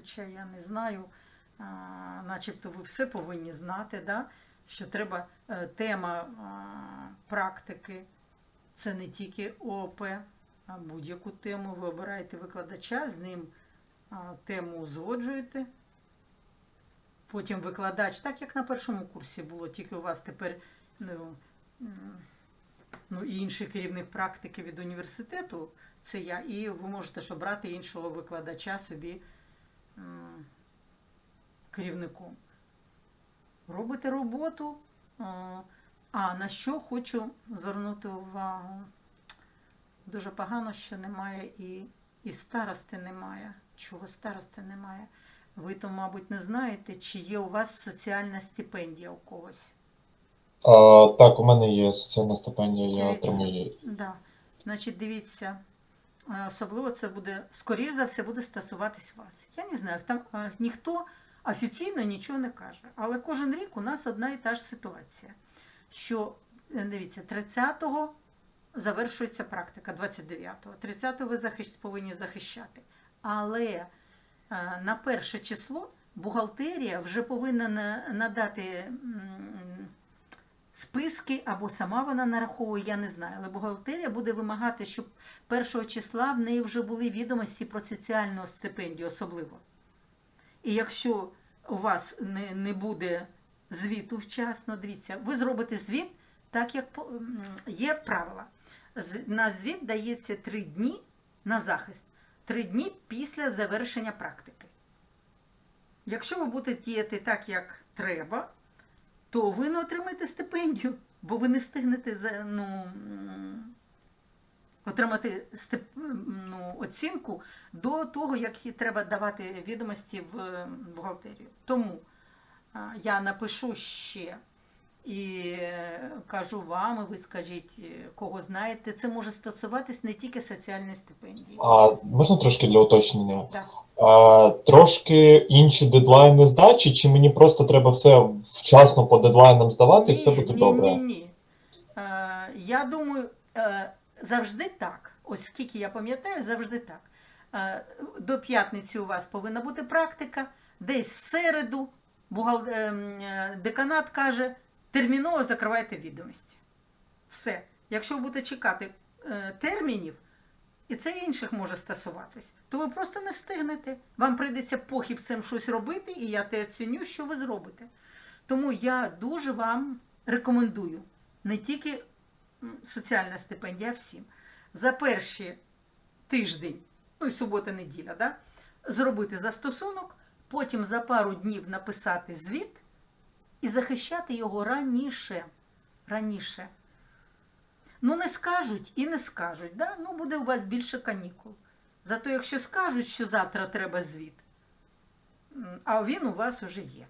хоча я не знаю, начебто ви все повинні знати, да? що треба е, тема практики, це не тільки ООП, а будь-яку тему. Ви обираєте викладача, з ним тему узгоджуєте. Потім викладач, так як на першому курсі було, тільки у вас тепер ну, ну, інший керівник практики від університету, це я, і ви можете ж обрати іншого викладача собі м, керівником. Робите роботу. а, А на що хочу звернути увагу? Дуже погано, що немає і, і старости немає. Чого старости немає? Ви то, мабуть, не знаєте, чи є у вас соціальна стипендія у когось. А, так, у мене є соціальна стипендія, я отримую її. Да. Значить, дивіться, е, особливо це буде, скоріш за все, буде стосуватись вас. Я не знаю, там ніхто офіційно нічого не каже, але кожен рік у нас одна і та ж ситуація. Що, е, дивіться, 30-го завершується практика, 29-го. 30-го ви захищ... повинні захищати. Але е, на перше число бухгалтерія вже повинна надати списки або сама вона нараховує, я не знаю. Але бухгалтерія буде вимагати, щоб першого числа в неї вже були відомості про соціальну стипендію особливо. І якщо у вас не, не буде звіту вчасно, дивіться, ви зробите звіт так, як є правила. На звіт дається три дні на захист, три дні після завершення практики. Якщо ви будете діяти так, як треба, то ви не отримаєте стипендію, бо ви не встигнете за, ну, отримати стип, ну, оцінку до того, як їй треба давати відомості в бухгалтерію. Тому я напишу ще і е, кажу вам, і ви скажіть, е, кого знаєте, це може стосуватись не тільки соціальної стипендії. А можна трошки для уточнення? Так. А, трошки інші дедлайни здачі, чи мені просто треба все вчасно по дедлайнам здавати і все буде ні, добре? Ні, ні. Е, я думаю, е, завжди так. Ось скільки я пам'ятаю, завжди так. Е, до п'ятниці у вас повинна бути практика, десь в середу бухгал... деканат каже, терміново закривайте відомості. Все. Якщо ви будете чекати термінів, і це інших може стосуватись, то ви просто не встигнете. Вам прийдеться похибцем щось робити, і я те оціню, що ви зробите. Тому я дуже вам рекомендую не тільки соціальна стипендія, а всім. За перші тиждень, ну і субота-неділя, да, зробити застосунок, потім за пару днів написати звіт і захищати його раніше. Раніше. Ну, не скажуть і не скажуть, да? ну буде у вас більше канікул. Зато якщо скажуть, що завтра треба звіт, а він у вас уже є.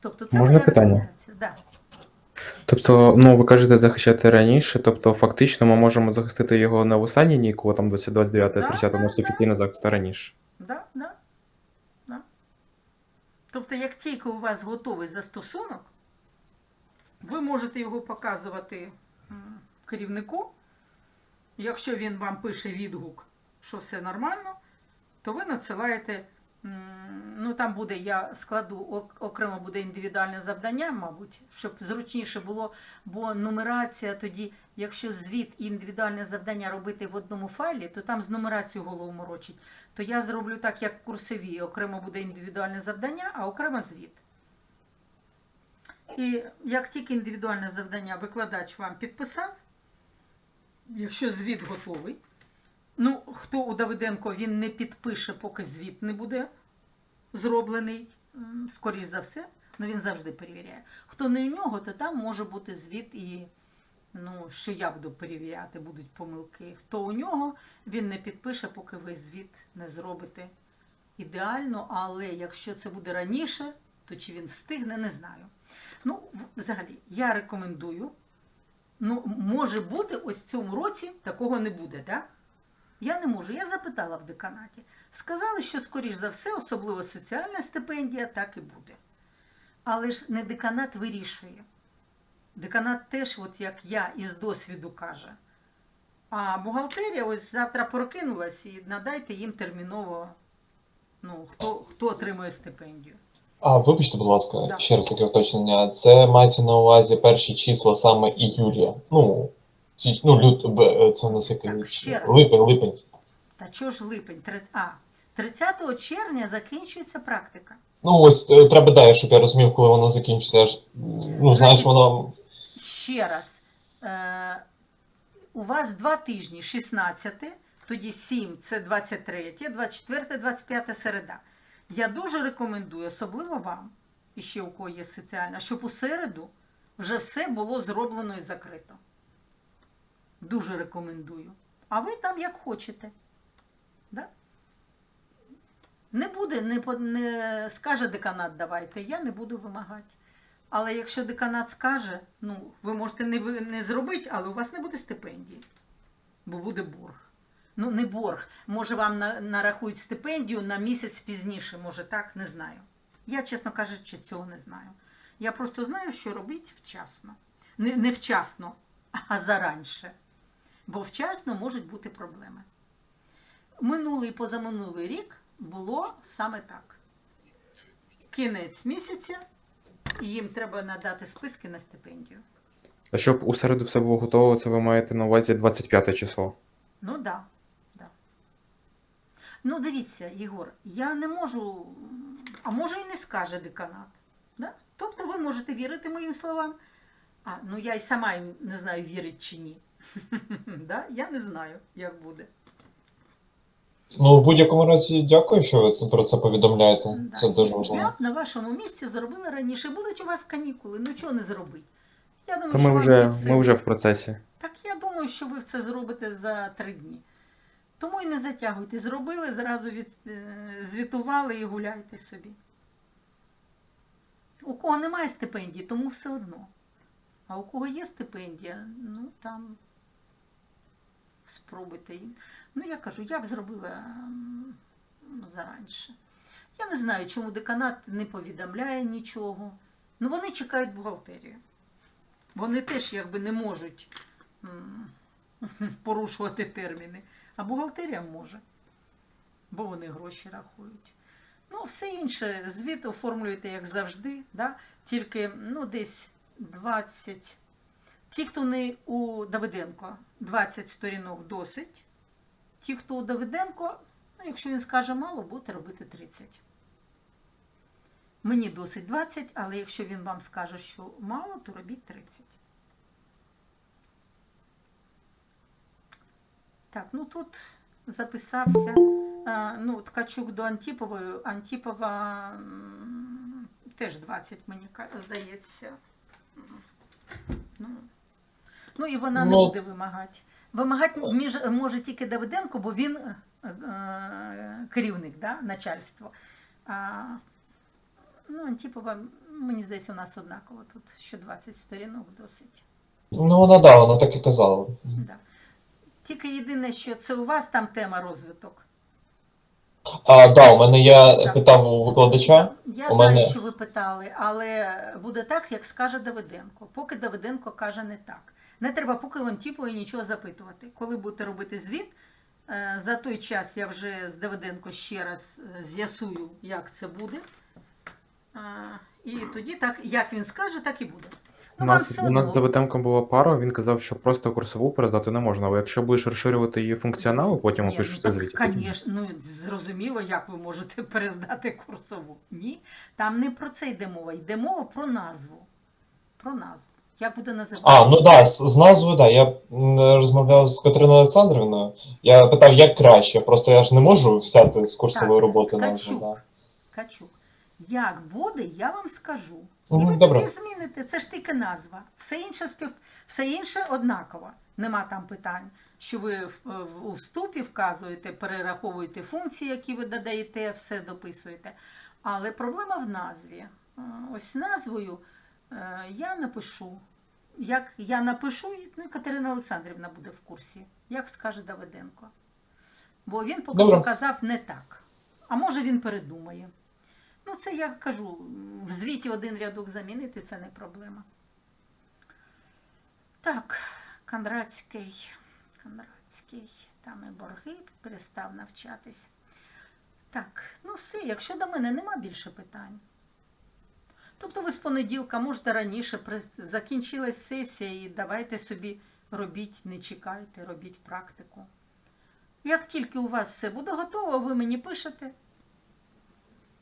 Тобто це Можна питання? Да. Тобто, ну ви кажете захищати раніше, тобто фактично ми можемо захистити його на останній ніку, там 29 Да, 30 у нас да, офіційно захист раніше. Да, да, да. Тобто, як тільки у вас готовий застосунок, ви можете його показувати керівнику. Якщо він вам пише відгук, що все нормально, то ви надсилаєте. Ну, там буде, я складу окремо буде індивідуальне завдання, мабуть, щоб зручніше було, бо нумерація тоді, якщо звіт і індивідуальне завдання робити в одному файлі, то там з нумерацією голову морочить то я зроблю так, як в курсовій. Окремо буде індивідуальне завдання, а окремо звіт. І як тільки індивідуальне завдання викладач вам підписав, якщо звіт готовий, ну, хто у Давиденко він не підпише, поки звіт не буде зроблений, скоріш за все, ну він завжди перевіряє. Хто не у нього, то там може бути звіт і ну, що я буду перевіряти, будуть помилки. Хто у нього, він не підпише, поки ви звіт не зробите ідеально, але якщо це буде раніше, то чи він встигне, не знаю. Ну, взагалі, я рекомендую. Ну, може бути, ось в цьому році такого не буде, так? Я не можу. Я запитала в деканаті. Сказали, що, скоріш за все, особливо соціальна стипендія, так і буде. Але ж не деканат вирішує. Деканат теж, от як я із досвіду каже, А бухгалтерія ось завтра прокинулась і надайте їм терміново, ну, хто, хто отримує стипендію. А, вибачте, будь ласка, Да. ще раз таке уточнення. Це мається на увазі перші числа саме іюля. Ну, ці, ну лют, б- це у нас який Так, ще раз. липень, липень. Та чого ж липень? Три- А, 30 червня закінчується практика. Ну, ось е, треба далі, щоб я розумів, коли воно закінчиться. Я ж ну, знаю, що воно. Ще раз, е, у вас два тижні, 16, тоді 7 це 23, 24, 25 середа. Я дуже рекомендую, особливо вам, і ще у кого є соціальна, щоб у середу вже все було зроблено і закрито. Дуже рекомендую. А ви там як хочете. Да? Не буде, не, не скаже деканат давайте, я не буду вимагати. Але якщо деканат скаже, ну, ви можете не, не зробити, але у вас не буде стипендії, бо буде борг. Ну, не борг. Може, вам на, нарахують стипендію на місяць пізніше, може так, не знаю. Я, чесно кажучи, цього не знаю. Я просто знаю, що робити вчасно. Не, не вчасно, а заранше. Бо вчасно можуть бути проблеми. Минулий і позаминулий рік було саме так. Кінець місяця, і їм треба надати списки на стипендію. А щоб у середу все було готово, це ви маєте на увазі 25 число. Ну так. Да. Ну, дивіться, Єгор, я не можу, а може і не скаже деканат. Да? Тобто ви можете вірити моїм словам. А, ну я й сама не знаю, вірить чи ні. да? Я не знаю, як буде. Ну, в будь-якому разі, дякую, що ви це про це повідомляєте. Да. Це дуже Я важливо. б на вашому місці зробила раніше. Будуть у вас канікули, ну чого не зробити? Я думаю, То що ми вже, під ми вже в процесі. Так я думаю, що ви це зробите за три дні. Тому і не затягуйте. Зробили, зразу від, е, звітували і гуляйте собі. У кого немає стипендії, тому все одно. А у кого є стипендія, ну там спробуйте. Ну, я кажу, я б зробила м, заранше. Я не знаю, чому деканат не повідомляє нічого. Ну, вони чекають бухгалтерію. Вони теж якби не можуть порушувати терміни, а бухгалтерія може, бо вони гроші рахують. Ну, все інше, звіт оформлюєте, як завжди, да? тільки ну, десь 20. Ті, хто не у Давиденко, 20 сторінок досить. Ті, хто у Давиденко, ну, якщо він скаже мало, будете робити 30. Мені досить 20, але якщо він вам скаже, що мало, то робіть 30. Так, ну тут записався ну, Ткачук до Антіпової. Антіпова теж 20, мені здається. Ну, ну і вона не Ну. буде вимагати. Вимагати між, може тільки Давиденко, бо він е, е, керівник, да, начальство. А, ну, Антіпова, мені здається, у нас однаково тут, що 20 сторінок досить. Ну, вона да, вона так і казала. Да. Тільки єдине, що це у вас там тема розвиток. А, да, у мене я Так. питав у викладача. Я У знаю, мене- що ви питали, але буде так, як скаже Давиденко. Поки Давиденко каже не так. Не треба поки Антіпові нічого запитувати. Коли будете робити звіт, е, за той час я вже з Давиденко ще раз е, з'ясую, як це буде. І тоді так, як він скаже, так і буде. У Ну, нас, у нас з. Давиденком була пара, він казав, що просто курсову перездати не можна, але якщо будеш розширювати її функціонал, потім Ні, опишеш ну, це потім- Конечно, ну зрозуміло, як ви можете перездати курсову. Ні, там не про це йде мова, йде мова про назву. Про назву. Як буде називати? А, ну да, з, з назвою, да. Я м, розмовляв з Катериною Олександрівною. Я питав, як краще. Просто я ж не можу взяти з курсової Так, роботи назву. Качук. Да. Качук. Як буде, я вам скажу. І ви добре. тоді зміните, це ж тільки назва. Все інше спів... все інше однаково. Нема там питань. Що ви у вступі вказуєте, перераховуєте функції, які ви додаєте, все дописуєте. Але проблема в назві. Ось назвою е, я напишу. Як я напишу, ну, Катерина Олександрівна буде в курсі, як скаже Давиденко. Бо він поки що казав не так. А може він передумає. Ну, це я кажу, в звіті один рядок замінити це не проблема. Так, Кондратський. Кондратський. Там і борги перестав навчатись. Так, ну все, якщо до мене нема більше питань. Тобто ви з понеділка, можете раніше, закінчилась сесія і давайте собі робіть, не чекайте, робіть практику. Як тільки у вас все буде готово, ви мені пишете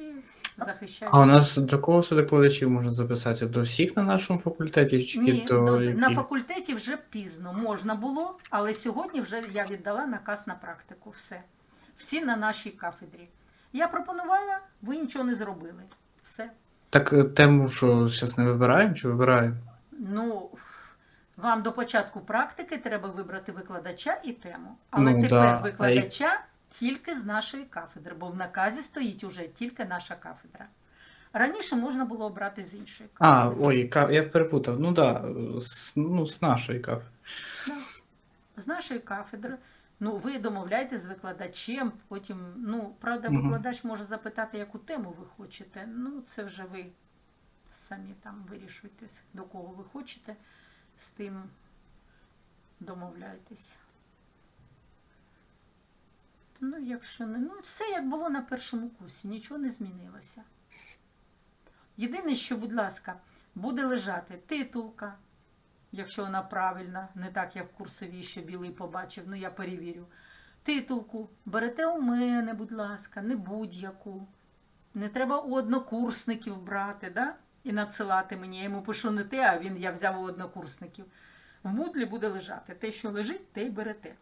і захищаєте. А у нас до кого викладачів можна записатися? До всіх на нашому факультеті чи Ні, до до- на факультеті вже пізно можна було, але сьогодні вже я віддала наказ на практику. Все. Всі на нашій кафедрі. Я пропонувала, ви нічого не зробили. Все. Так е, тему, що зараз не вибираємо чи вибираємо? Ну, вам до початку практики треба вибрати викладача і тему. Але Ну, тепер да. А викладача тільки з нашої кафедри, бо в наказі стоїть уже тільки наша кафедра. Раніше можна було обрати з іншої кафедри. А, ой, я перепутав. Ну да, з, ну, з нашої кафедри. з нашої кафедри. Ну, ви домовляєтесь з викладачем, потім, ну, правда, викладач може запитати, яку тему ви хочете. Ну, це вже ви самі там вирішуєте, до кого ви хочете, з тим домовляйтесь. Ну, якщо не, ну, все як було на першому курсі, нічого не змінилося. Єдине, що, будь ласка, буде лежати титулка, якщо вона правильна, не так, як в курсовій, що білий побачив, ну я перевірю. Титулку берете у мене, будь ласка, не будь-яку. Не треба у однокурсників брати, да? і надсилати мені. Я йому пишу не те, а він я взяв у однокурсників. В мудлі буде лежати. Те, що лежить, те й берете.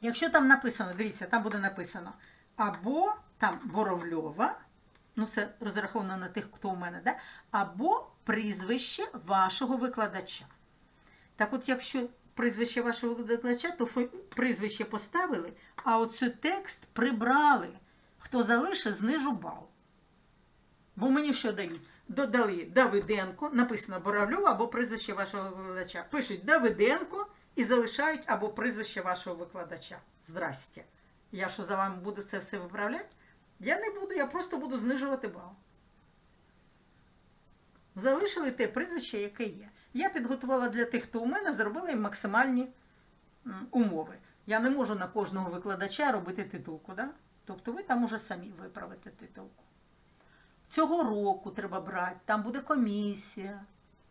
Якщо там написано, дивіться, там буде написано або там Боровльова, ну це розраховано на тих, хто у мене, да? або прізвище вашого викладача. Так от, якщо прізвище вашого викладача, то прізвище поставили, а оцю текст прибрали. Хто залишить, знижу бал. Бо мені що дають? Додали Давиденко, написано Боровльова або прізвище вашого викладача. Пишуть Давиденко і залишають або прізвище вашого викладача. Здрасте. Я що за вами буду це все виправляти? Я не буду, я просто буду знижувати бал. Залишили те прізвище, яке є. Я підготувала для тих, хто у мене, зробила максимальні умови. Я не можу на кожного викладача робити титулку, да? тобто ви там уже самі виправите титулку. Цього року треба брати, там буде комісія.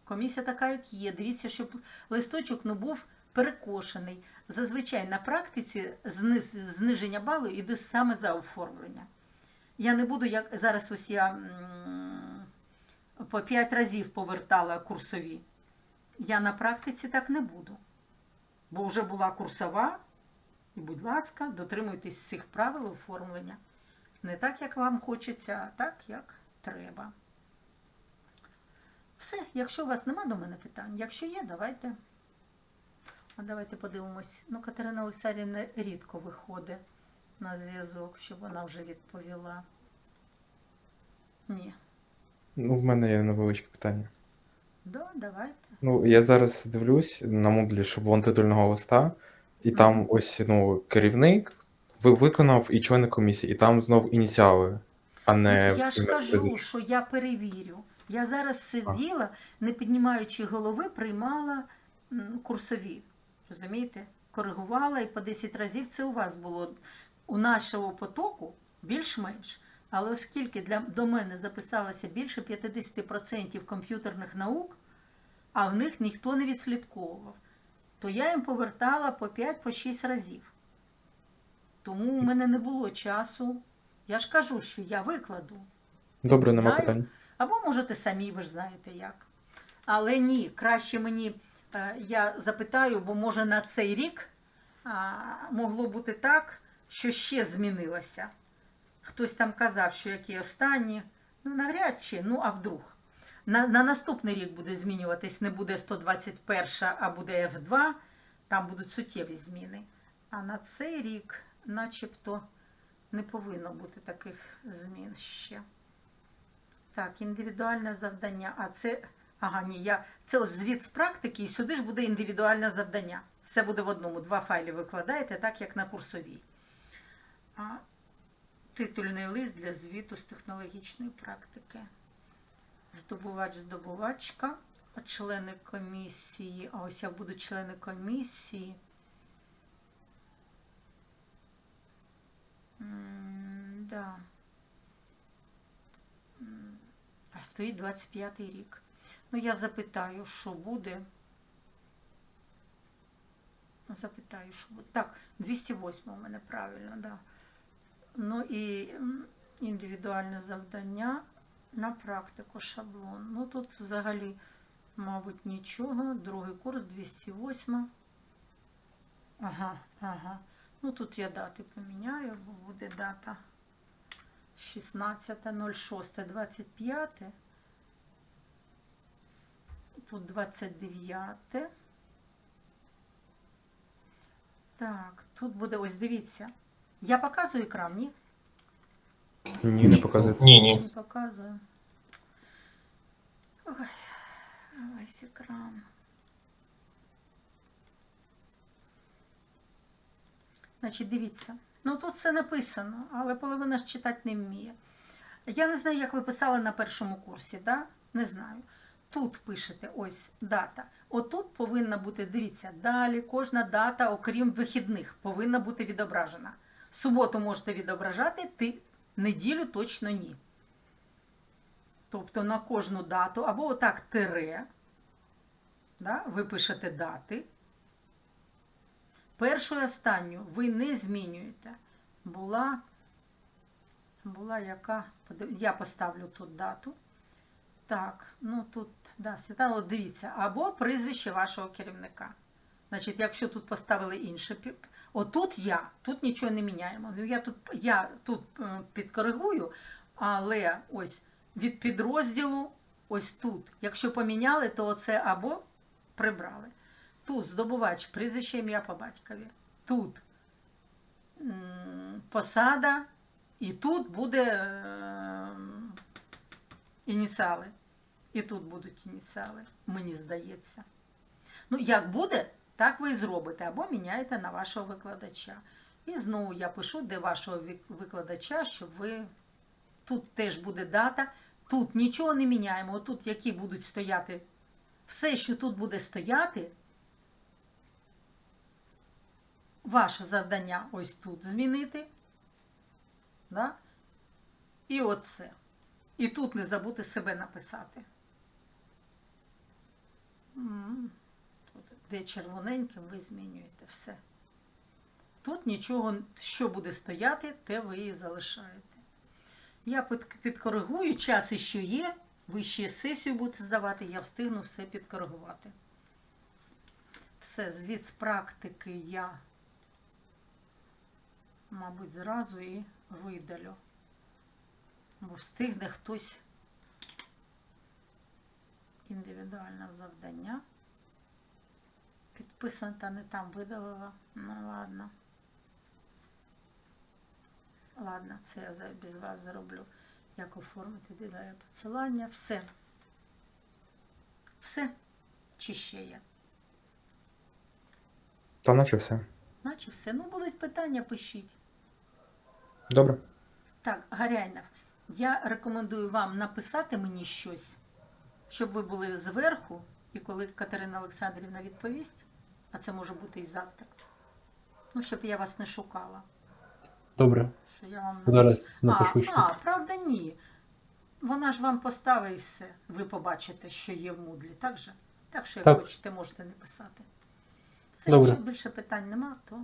Комісія така, як є. Дивіться, щоб листочок не був перекошений. Зазвичай на практиці зниження балу йде саме за оформлення. Я не буду, як зараз ось я по 5 разів повертала курсові. Я на практиці так не буду. Бо вже була курсова, і, будь ласка, дотримуйтесь цих правил оформлення. Не так, як вам хочеться, а так, як треба. Все, якщо у вас нема до мене питань, якщо є, давайте. А давайте подивимось. Ну, Катерина Олександрівна рідко виходить на зв'язок, щоб вона вже відповіла. Ні. Ну, в мене є невеличке питання. Да, давайте. Ну, я зараз дивлюсь на Moodle шаблон титульного листа, і там ось ну, керівник ви виконав і члени комісії, і там знов ініціали, а не я ж ім'я, кажу, прізвище. що я перевірю. Я зараз сиділа, не піднімаючи голови, приймала м, курсові. Розумієте? Коригувала і по 10 разів це у вас було у нашого потоку більш-менш. Але оскільки для, до мене записалося більше 50% комп'ютерних наук, а в них ніхто не відслідковував, то я їм повертала по 5-6 разів. Тому у мене не було часу. Я ж кажу, що я викладу. Добре, нема питань. Або можете самі, ви ж знаєте як. Але ні, краще мені, я запитаю, бо може на цей рік могло бути так, що ще змінилося. Хтось там казав, що які останні, ну навряд чи, ну а вдруг. На, на наступний рік буде змінюватись, не буде 121, а буде F2, там будуть суттєві зміни. А на цей рік, начебто, не повинно бути таких змін ще. Так, індивідуальне завдання. А це. Ага, ні, я це ось звіт з практики, і сюди ж буде індивідуальне завдання. Це буде в одному. Два файли викладаєте, так як на курсовій. А, Титульний лист для звіту з технологічної практики. Здобувач, здобувачка, члени комісії. А ось я буду члени комісії. М-да. А стоїть 25 й рік. Ну, я запитаю, що буде. Запитаю, що буде. Так, 208 у мене правильно, да. Ну і індивідуальне завдання на практику шаблон. Ну тут взагалі, мабуть, нічого. Другий курс 208. Ага, ага. Ну тут я дати поміняю, бо буде дата 16.06.25. Тут 29. Так, тут буде, ось дивіться. Я показую екран, ні? Ні, не показує. Ні, ні. Не показую. Ой, весь екран. Значить, дивіться. Ну тут все написано, але половина ж читати не вміє. Я не знаю, як ви писали на першому курсі, да? Не знаю. Тут пишете ось дата. Отут повинна бути, дивіться, далі кожна дата, окрім вихідних, повинна бути відображена. Суботу можете відображати, ти неділю точно ні. Тобто на кожну дату, або отак тире, да, ви пишете дати. Першу і останню ви не змінюєте. Була, була яка, я поставлю тут дату. Так, ну тут, да, Світлана, от дивіться, або прізвище вашого керівника. Значить, якщо тут поставили інше, отут я, тут нічого не міняємо. Ну, я тут, я тут е, підкоригую, але ось від підрозділу, ось тут. Якщо поміняли, то це або прибрали. Тут здобувач, прізвище ім'я по батькові. Тут посада, і тут буде е, ініціали. І тут будуть ініціали, мені здається. Ну, як буде, так ви і зробите, або міняєте на вашого викладача. І знову я пишу, де вашого викладача, щоб ви. Тут теж буде дата, тут нічого не міняємо. Отут які будуть стояти. Все, що тут буде стояти, ваше завдання ось тут змінити. Да? І оце. І тут не забути себе написати. Тут, де червоненьким, ви змінюєте все. Тут нічого, що буде стояти, те ви і залишаєте. Я підкоригую, час іще є, ви ще сесію будете здавати, я встигну все підкоригувати. Все, звіт з практики я, мабуть, зразу і видалю. Бо встигне хтось індивідуальне завдання. Підписано та не там видалила. Ну ладно. Ладно, це я без вас зроблю. Як оформити додаю посилання. Все. Все. Чи ще є? Та наче все. Наче все. Ну, будуть питання, пишіть. Добре. Так, Гаряйнов, я рекомендую вам написати мені щось, щоб ви були зверху, і коли Катерина Олександрівна відповість, а це може бути і завтра. Ну, щоб я вас не шукала. Добре, Що я вам... зараз а, напишу ще. а, правда, ні. Вона ж вам поставить і все. Ви побачите, що є в Мудлі, так же? Так що, як Так. хочете, можете не писати. Все, Добре. якщо більше питань нема, то